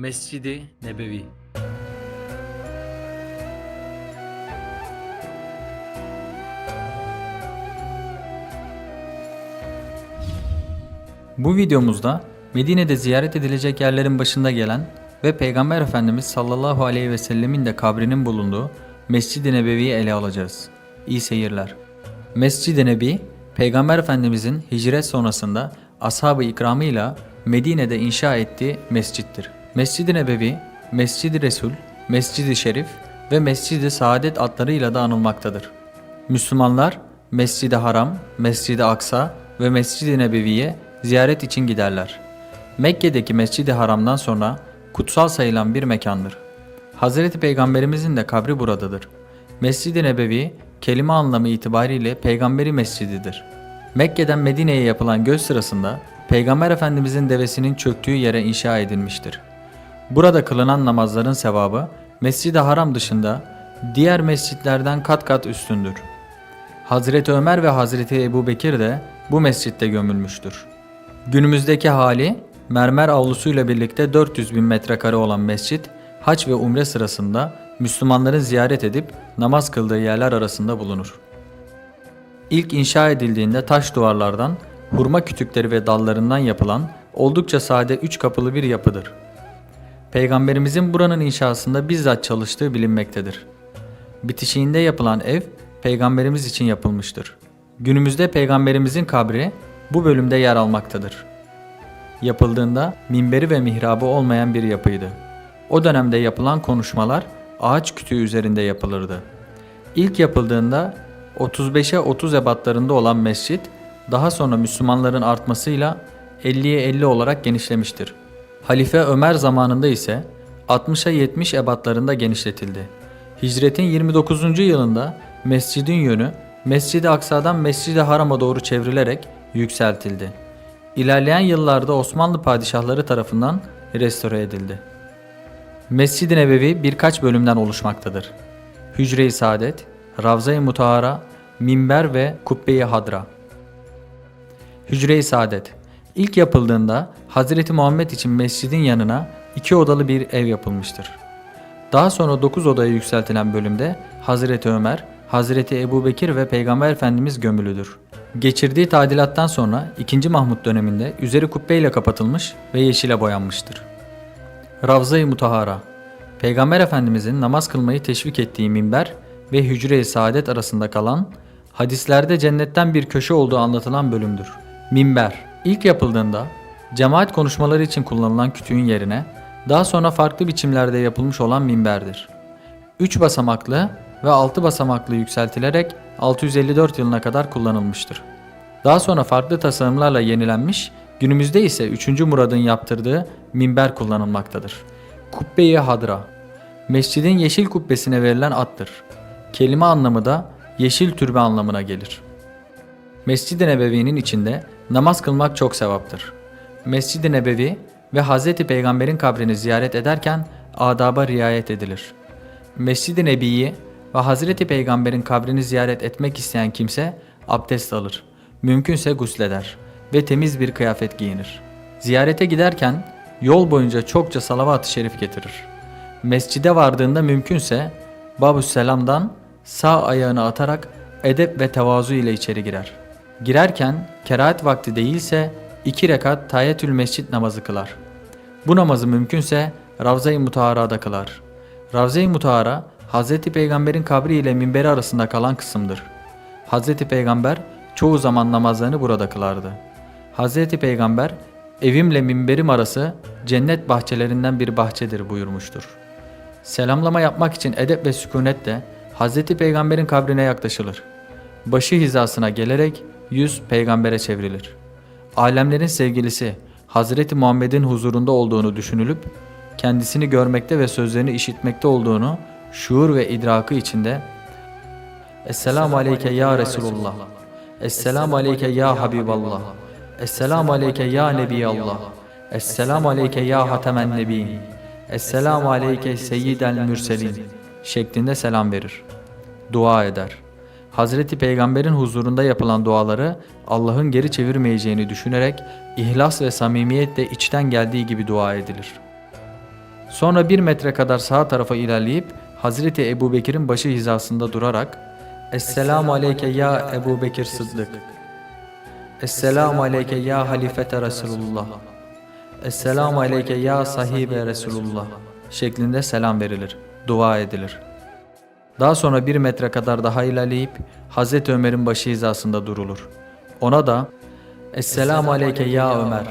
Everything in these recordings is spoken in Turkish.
Mescidi Nebevi Bu videomuzda Medine'de ziyaret edilecek yerlerin başında gelen ve Peygamber Efendimiz sallallahu aleyhi ve sellemin de kabrinin bulunduğu Mescid-i Nebevi'yi ele alacağız. İyi seyirler. Mescid-i Nebi, Peygamber Efendimizin hicret sonrasında ashab-ı ikramıyla Medine'de inşa ettiği mescittir. Mescid-i Nebevi, Mescid-i Resul, Mescid-i Şerif ve Mescid-i Saadet adlarıyla da anılmaktadır. Müslümanlar Mescid-i Haram, Mescid-i Aksa ve Mescid-i Nebevi'ye ziyaret için giderler. Mekke'deki Mescid-i Haram'dan sonra kutsal sayılan bir mekandır. Hazreti Peygamberimizin de kabri buradadır. Mescid-i Nebevi kelime anlamı itibariyle peygamberi mescididir. Mekke'den Medine'ye yapılan göç sırasında Peygamber Efendimizin devesinin çöktüğü yere inşa edilmiştir. Burada kılınan namazların sevabı Mescid-i Haram dışında diğer mescitlerden kat kat üstündür. Hazreti Ömer ve Hazreti Ebu Bekir de bu mescitte gömülmüştür. Günümüzdeki hali mermer avlusuyla birlikte 400 bin metrekare olan mescit, haç ve umre sırasında Müslümanların ziyaret edip namaz kıldığı yerler arasında bulunur. İlk inşa edildiğinde taş duvarlardan, hurma kütükleri ve dallarından yapılan oldukça sade üç kapılı bir yapıdır. Peygamberimizin buranın inşasında bizzat çalıştığı bilinmektedir. Bitişiğinde yapılan ev peygamberimiz için yapılmıştır. Günümüzde peygamberimizin kabri bu bölümde yer almaktadır. Yapıldığında minberi ve mihrabı olmayan bir yapıydı. O dönemde yapılan konuşmalar ağaç kütüğü üzerinde yapılırdı. İlk yapıldığında 35'e 30 ebatlarında olan mescit daha sonra Müslümanların artmasıyla 50'ye 50 olarak genişlemiştir. Halife Ömer zamanında ise 60'a 70 ebatlarında genişletildi. Hicretin 29. yılında mescidin yönü Mescid-i Aksa'dan Mescid-i Haram'a doğru çevrilerek yükseltildi. İlerleyen yıllarda Osmanlı padişahları tarafından restore edildi. Mescid-i Nebevi birkaç bölümden oluşmaktadır. Hücre-i Saadet, Ravza-i Mutahara, Minber ve Kubbe-i Hadra. Hücre-i Saadet İlk yapıldığında Hazreti Muhammed için mescidin yanına iki odalı bir ev yapılmıştır. Daha sonra 9 odaya yükseltilen bölümde Hazreti Ömer, Hazreti Ebu Bekir ve Peygamber Efendimiz gömülüdür. Geçirdiği tadilattan sonra 2. Mahmut döneminde üzeri kubbeyle kapatılmış ve yeşile boyanmıştır. Ravza-i Mutahara Peygamber Efendimizin namaz kılmayı teşvik ettiği minber ve hücre-i saadet arasında kalan, hadislerde cennetten bir köşe olduğu anlatılan bölümdür. Minber ilk yapıldığında cemaat konuşmaları için kullanılan kütüğün yerine daha sonra farklı biçimlerde yapılmış olan minberdir. 3 basamaklı ve 6 basamaklı yükseltilerek 654 yılına kadar kullanılmıştır. Daha sonra farklı tasarımlarla yenilenmiş, günümüzde ise 3. Murad'ın yaptırdığı minber kullanılmaktadır. Kubbe-i Hadra Mescidin yeşil kubbesine verilen addır. Kelime anlamı da yeşil türbe anlamına gelir. Mescid-i Nebevi'nin içinde namaz kılmak çok sevaptır. Mescid-i Nebevi ve Hz. Peygamber'in kabrini ziyaret ederken adaba riayet edilir. Mescid-i Nebi'yi ve Hazreti Peygamber'in kabrini ziyaret etmek isteyen kimse abdest alır. Mümkünse gusleder ve temiz bir kıyafet giyinir. Ziyarete giderken yol boyunca çokça salavat-ı şerif getirir. Mescide vardığında mümkünse Babü Selam'dan sağ ayağını atarak edep ve tevazu ile içeri girer. Girerken kerahat vakti değilse iki rekat tayyetül mescit namazı kılar. Bu namazı mümkünse Ravza-i Mutahara'da kılar. Ravza-i Mutahara Hz. Peygamber'in kabri ile minberi arasında kalan kısımdır. Hz. Peygamber çoğu zaman namazlarını burada kılardı. Hz. Peygamber evimle minberim arası cennet bahçelerinden bir bahçedir buyurmuştur. Selamlama yapmak için edep ve sükunetle Hz. Peygamber'in kabrine yaklaşılır. Başı hizasına gelerek yüz peygambere çevrilir. Alemlerin sevgilisi Hazreti Muhammed'in huzurunda olduğunu düşünülüp kendisini görmekte ve sözlerini işitmekte olduğunu şuur ve idrakı içinde Esselamu aleyke ya Resulullah Esselamu aleyke ya Habiballah Esselamu aleyke ya Nebiyallah Esselamu aleyke ya Hatemen Nebiyin Esselamu aleyke seyyidel mürselin şeklinde selam verir. Dua eder. Hazreti Peygamber'in huzurunda yapılan duaları Allah'ın geri çevirmeyeceğini düşünerek ihlas ve samimiyetle içten geldiği gibi dua edilir. Sonra bir metre kadar sağa tarafa ilerleyip Hazreti Ebu Bekir'in başı hizasında durarak Esselamu aleyke ya Ebu Bekir Sıddık. Esselamu aleyke ya halifete Resulullah. Esselamu aleyke ya sahibe Resulullah. şeklinde selam verilir, dua edilir. Daha sonra bir metre kadar daha ilerleyip Hazreti Ömer'in başı hizasında durulur. Ona da Esselamu aleyke ya Ömer,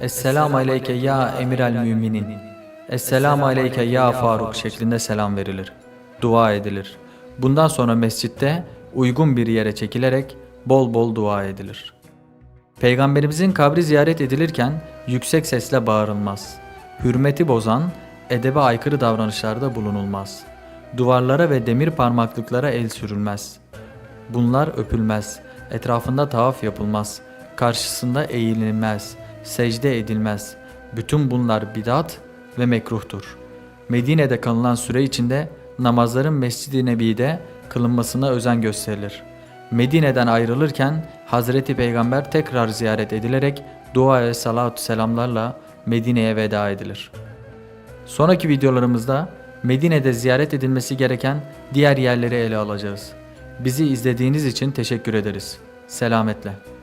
Esselamu aleyke ya emir el müminin, Esselamu aleyke ya Faruk şeklinde selam verilir. Dua edilir. Bundan sonra mescitte uygun bir yere çekilerek bol bol dua edilir. Peygamberimizin kabri ziyaret edilirken yüksek sesle bağırılmaz. Hürmeti bozan, edebe aykırı davranışlarda bulunulmaz. Duvarlara ve demir parmaklıklara el sürülmez. Bunlar öpülmez, etrafında tavaf yapılmaz, karşısında eğililmez, secde edilmez. Bütün bunlar bidat ve mekruhtur. Medine'de kalınan süre içinde namazların Mescid-i Nebi'de kılınmasına özen gösterilir. Medine'den ayrılırken Hazreti Peygamber tekrar ziyaret edilerek dua ve salatü selamlarla Medine'ye veda edilir. Sonraki videolarımızda Medine'de ziyaret edilmesi gereken diğer yerleri ele alacağız. Bizi izlediğiniz için teşekkür ederiz. Selametle.